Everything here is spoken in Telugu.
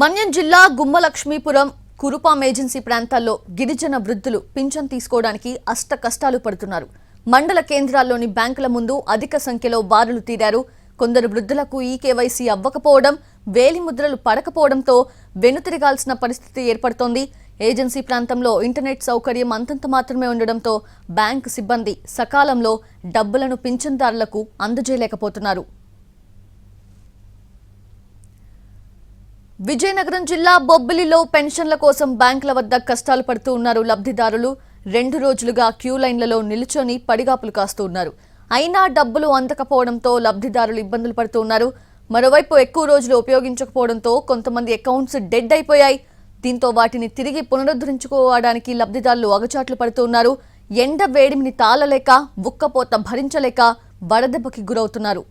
మన్యం జిల్లా గుమ్మలక్ష్మీపురం కురుపాం ఏజెన్సీ ప్రాంతాల్లో గిరిజన వృద్ధులు పింఛన్ తీసుకోవడానికి అష్ట కష్టాలు పడుతున్నారు. మండల కేంద్రాల్లోని బ్యాంకుల ముందు అధిక సంఖ్యలో బారులు తీరారు. కొందరు వృద్ధులకు ఈ కేవైసీ అవ్వకపోవడం వేలి ముద్రలు పడకపోవడంతో వెనుతిరగాల్సిన పరిస్థితి ఏర్పడుతోంది. ఏజెన్సీ ప్రాంతంలో ఇంటర్నెట్ సౌకర్యం అంతంత మాత్రమే ఉండడంతో బ్యాంకు సిబ్బంది సకాలంలో డబ్బులను పింఛన్దారులకు అందజేయలేకపోతున్నారు. విజయనగరం జిల్లా బొబ్బిలిలో పెన్షన్ల కోసం బ్యాంకుల వద్ద కష్టాలు పడుతూ ఉన్నారు లబ్ధిదారులు. రెండు రోజులుగా క్యూ లైన్లలో నిలుచొని పడిగాపులు కాస్తూ ఉన్నారు. అయినా డబ్బులు అందకపోవడంతో లబ్ధిదారులు ఇబ్బందులు పడుతూ ఉన్నారు. మరోవైపు ఎక్కువ రోజులు ఉపయోగించకపోవడంతో కొంతమంది అకౌంట్స్ డెడ్ అయిపోయాయి. దీంతో వాటిని తిరిగి పునరుద్ధరించుకోవడానికి లబ్ధిదారులు అగచాట్లు పడుతూ ఉన్నారు. ఎండ వేడిమిని తాళలేక ఉక్కపోత భరించలేక వడదెబ్బకి గురవుతున్నారు.